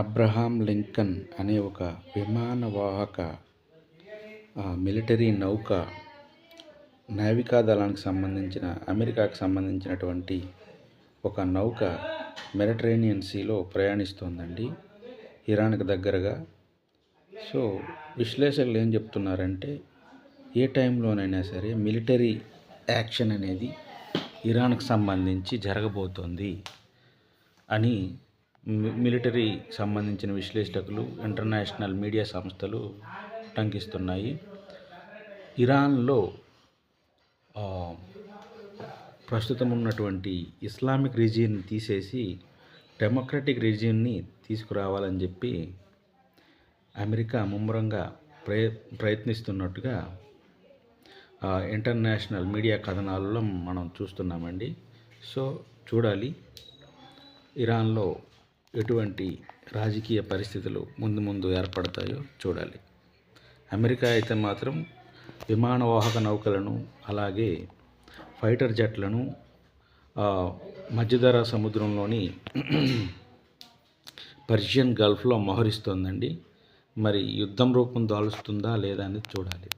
Abraham Lincoln అనే ఒక విమానవాహక military నౌక నావికా దళానికి సంబంధించిన అమెరికాకు సంబంధించినటువంటి ఒక నౌక మెడిటరేనియన్ సీలో ప్రయాణిస్తోందండి ఇరాన్కి దగ్గరగా. సో విశ్లేషకులు ఏం చెప్తున్నారంటే ఏ టైంలోనైనా సరే మిలిటరీ యాక్షన్ అనేది ఇరాన్కి సంబంధించి జరగబోతోంది అని మిలిటరీ సంబంధించిన విశ్లేషకులు ఇంటర్నేషనల్ మీడియా సంస్థలు టంకిస్తున్నాయి ఇరాన్లో ప్రస్తుతం ఉన్నటువంటి ఇస్లామిక్ రిజియన్ని తీసేసి డెమోక్రటిక్ రిజియన్ని తీసుకురావాలని చెప్పి అమెరికా ముమ్మరంగా ప్రయ ప్రయత్నిస్తున్నట్టుగా ఇంటర్నేషనల్ మీడియా కథనాలలో మనం చూస్తున్నామండి. సో చూడాలి. ఇరాన్లో ఎటువంటి రాజకీయ పరిస్థితులు ముందు ముందు ఏర్పడతాయో చూడాలి. అమెరికా అయితే మాత్రం విమానవాహక నౌకలను అలాగే ఫైటర్ జెట్లను మధ్యధరా సముద్రంలోని పర్షియన్ గల్ఫ్లో మోహరిస్తోందండి. మరి యుద్ధం రూపం దాలుస్తుందా లేదా అనేది చూడాలి.